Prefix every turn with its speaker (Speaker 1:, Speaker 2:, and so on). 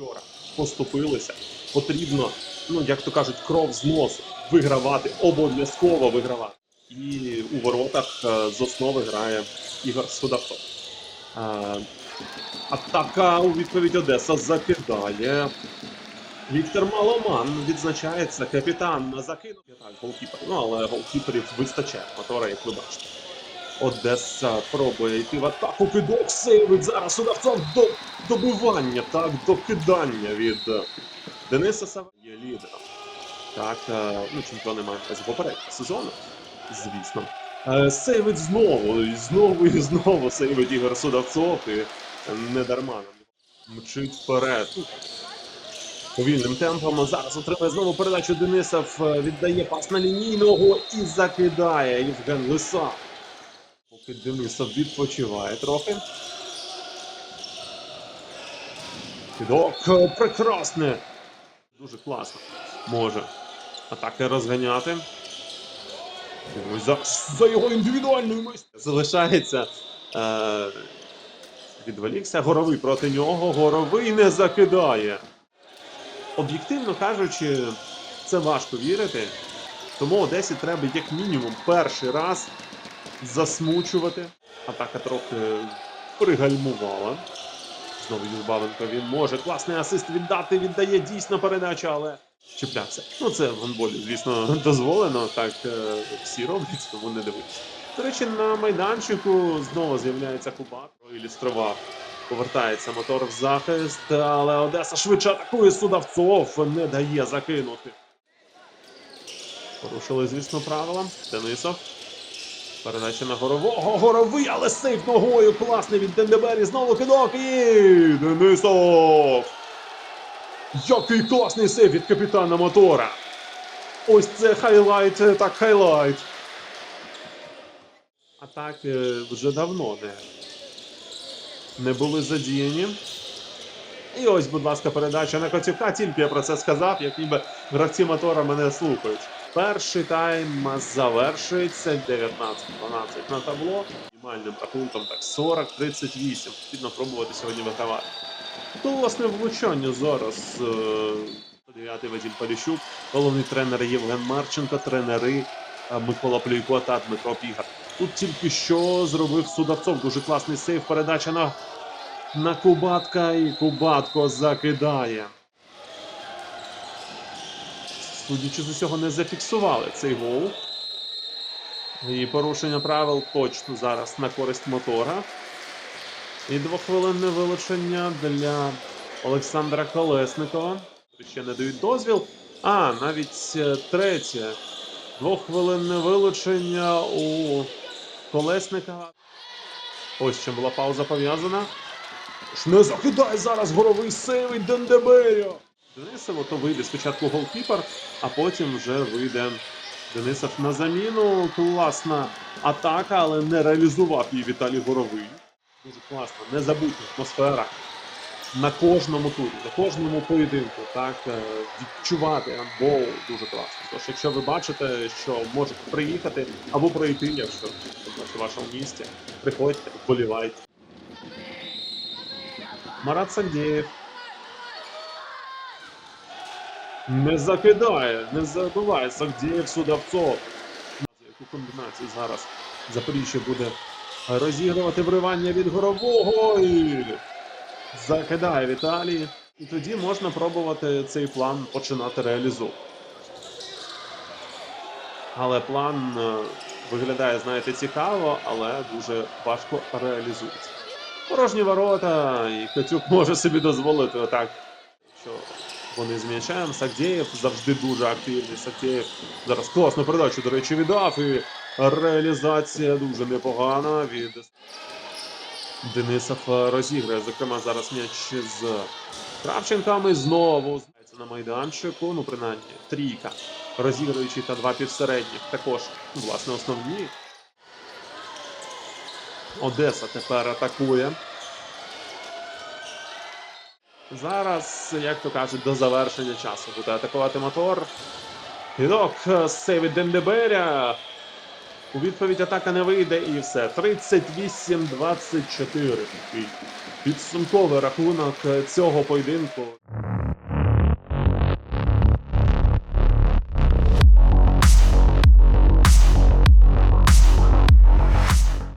Speaker 1: вчора поступилися. Потрібно, ну як то кажуть, кров з носу вигравати, обов'язково вигравати. І у воротах е, з основи грає Ігор Судавцов. Е, Атака у відповідь Одеса закидає. Віктор Маломан відзначається, капітан закинув. Так, голкіпер. Ну, але голкіперів вистачає мотора, як ви бачите. Одеса пробує йти в атаку. Кидок сейвить зараз удавцов до добивання, так, до кидання від е, Дениса Сава. Є лідером. Так, е, ну, чемпіони мають з попереднього сезону, звісно. Е, Сейвить знову, і знову і знову сейвить Ігор Судавцов, і не дарма мчить вперед. Повільним темпом зараз отримує знову передачу Денисов, віддає пас на лінійного і закидає Євген Лиса. Поки відпочиває трохи. Кидок е, прекрасне. Дуже класно. Може атаки розганяти. Дивимось за, за його індивідуальною майстерністю. Залишається. Е, відволікся. Горовий проти нього. Горовий не закидає. Об'єктивно кажучи, це важко вірити. Тому Одесі треба як мінімум перший раз засмучувати. Атака трохи пригальмувала. Знову Юрбавенко він може класний асист віддати, віддає дійсно передачу, але чіплявся. Ну це в гандболі, звісно, дозволено. Так е, всі роблять, тому не дивитися. До речі, на майданчику знову з'являється Кубак. Ілюстрував. Повертається мотор в захист, але Одеса швидше атакує Судавцов, не дає закинути. Порушили, звісно, правила. Денисов. Передача на горового. Горовий, але сейф ногою. Класний від Дендебері. Знову кидок і Денисов. Який класний сейф від капітана мотора. Ось це хайлайт, так хайлайт. Атаки вже давно не, не були задіяні. І ось, будь ласка, передача на Коцюка. Тільки я про це сказав, як ніби гравці мотора мене слухають. Перший тайм завершується 19-12 на табло. Мінімальним рахунком так 40-38. Потрібно пробувати сьогодні вигравати. То, власне, влучання зараз. е, Дев'ятий Вадим Поліщук, головний тренер Євген Марченко, тренери е, Микола Плюйко та Дмитро Пігар. Тут тільки що зробив Судавцов. Дуже класний сейв. Передача на, на Кубатка, і Кубатко закидає. Судячи з усього, не зафіксували цей гол. І порушення правил точно зараз на користь мотора. І двохвилинне вилучення для Олександра Колесникова. Ще не дають дозвіл. А, навіть е, третє. Двохвилинне вилучення у Колесника. Ось чим була пауза пов'язана. Не закидай зараз горовий сейвить Дендеберіо. Денисово то вийде спочатку голкіпер, а потім вже вийде Денисов на заміну. Класна атака, але не реалізував її Віталій Горовий. Дуже класно, незабутня атмосфера. На кожному турі, на кожному поєдинку, так е, відчувати гандбол дуже класно. Тож, якщо ви бачите, що можете приїхати або пройти, якщо в вашому місті, приходьте, вболівайте. Марат Сандєєв. Не закидає, не забиває Сагдієв Судавцов. Яку комбінацію зараз Запоріжжя буде розігрувати вривання від горового і закидає Віталій. І тоді можна пробувати цей план починати реалізовувати. Але план е, виглядає, знаєте, цікаво, але дуже важко реалізується. Порожні ворота, і Катюк може собі дозволити отак, що вони з м'ячем. Сагдєєв завжди дуже активний. Сагдєєв зараз класну передачу, до речі, віддав. І реалізація дуже непогана від Денисов розіграє. Зокрема, зараз м'яч з Кравченком і знову знається на майданчику. Ну, принаймні, трійка. Розігруючий та два півсередніх. Також, ну, власне, основні. Одеса тепер атакує. Зараз, як то кажуть, до завершення часу буде атакувати мотор. Кидок сейвить Дендеберя. У відповідь атака не вийде і все. 38-24. Підсумковий рахунок е, цього поєдинку.